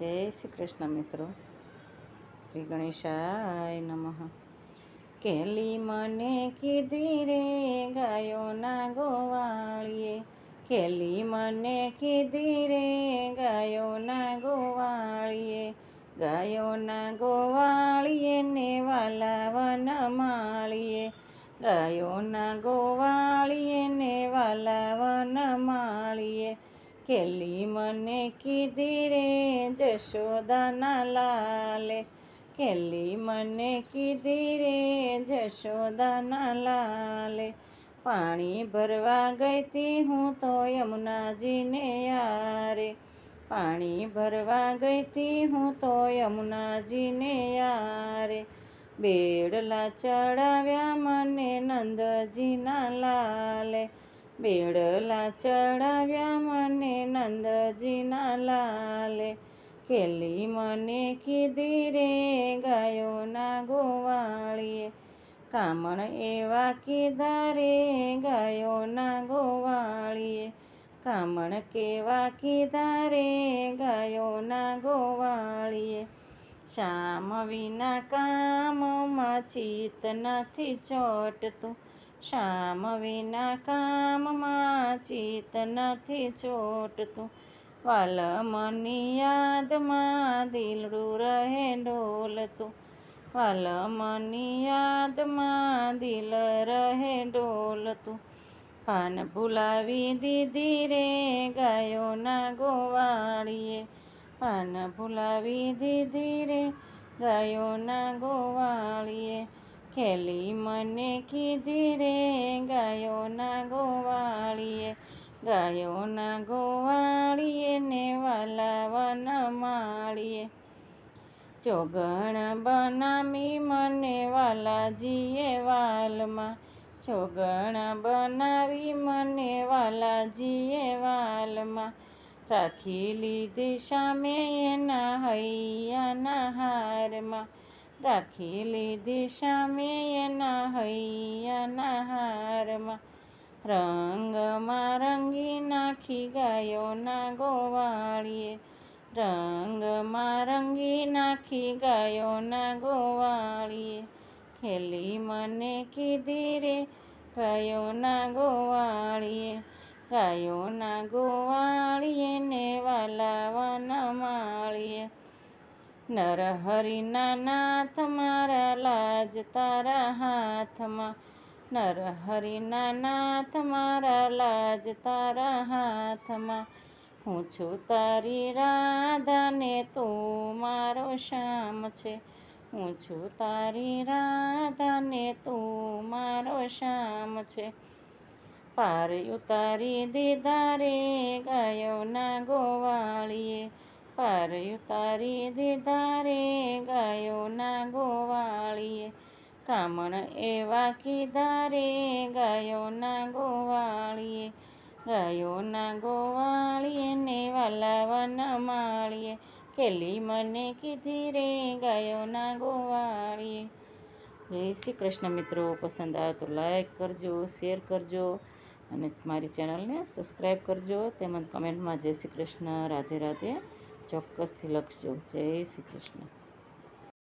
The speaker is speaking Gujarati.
જય શ્રી કૃષ્ણ મિત્રો. શ્રી ગણેશાય નમઃ. કેલી મને કીધી રે ગાયોના ગોવાળીએ. કેલી મને કીધી રે ગાયોના ગોવાળીએ. ગાયોના ગોવાળીએ ને વાલા વન માળીએ. ગાયોના ગોવાળીએ ને વાલા માળીએ. કેલી મને કીધી રે જશોદાના લાલે કેલી મને કીધી રે જશોદાના લાલે પાણી ભરવા ગઈતી હું તો યમુનાજીને યારે પાણી ભરવા ગઈતી હું તો યમુનાજીને યારે બેડલા ચડાવ્યા મને નંદજીના લાલે બેડલા ચડાવ્યા કેલી મને કીધી રે ગાયોના ગોવાળીએ. કામણ એવા કીધા રે ગાયોના ગોવાળીએ. કામણ કેવા કીધા રે ગાયોના ગોવાળીએ. શામ વિના કામમાં ચિત્ત નથી ચોટતું. શામ વિના કામમાં ચિત્ત નથી ચોટતું. વાલ મની યાદમાં દિલડું રહે ડોલતું વાલ મની યાદમાં દિલ રહે ડોલતું પાન ભૂલાવી દીધી રે ગાયોના ગોવાળીએ. પાન ભૂલાવી દીધી રે ગાયોના ગોવાળીએ. ખેલી મને કીધી રે ગાયોના ગોવાળીએ. ગાયોના ગોવાળીએ ને વાલા વન માળીએ. ચોગણ બનાવી મને વાલાજીએ વાલમાં. ચોગણ બનાવી મને વાલાજીએ વાલમાં. રાખી લીધી સામે એના હૈયાના હારમાં. રાખી લીધી સામે એના હૈયાના હારમાં. રંગમાં રંગી નાખી ગાયોના ગોવાળીએ. રંગમાં રંગી નાખી ગાયોના ગોવાળીએ. ખેલી મને કીધી રે ગાયોના ગોવાળીએ. ગાયોના ગોવાળીએ ને વાલાવાના માળીએ નરહરિના નાથ મારા લાજ તારા હાથમાં. નરહરિના નાથ મારા લાજ તારા હાથમાં. હું છું તારી રાધાને, તું મારો શ્યામ છે. હું છું તારી રાધાને, તું મારો શ્યામ છે. પાર ઉતારી દીધા રે ગાયોના ગોવાળીએ. પાર ઉતારી દીધા કામણ એવા કીધા રે ગાયોના ગોવાળીએ ગાયોના ગોવાળીએ, ને વાલાવાના માળીએ, કેલી મને કીધી રે ગાયોના ગોવાળીએ. જય શ્રી કૃષ્ણ મિત્રો, પસંદ આવે તો લાઈક કરજો શેર કરજો, અને મારી ચેનલને સબસ્ક્રાઈબ કરજો, તેમજ કમેન્ટમાં જય શ્રી કૃષ્ણ, રાધે રાધે, ચોક્કસથી લખજો. જય શ્રી કૃષ્ણ.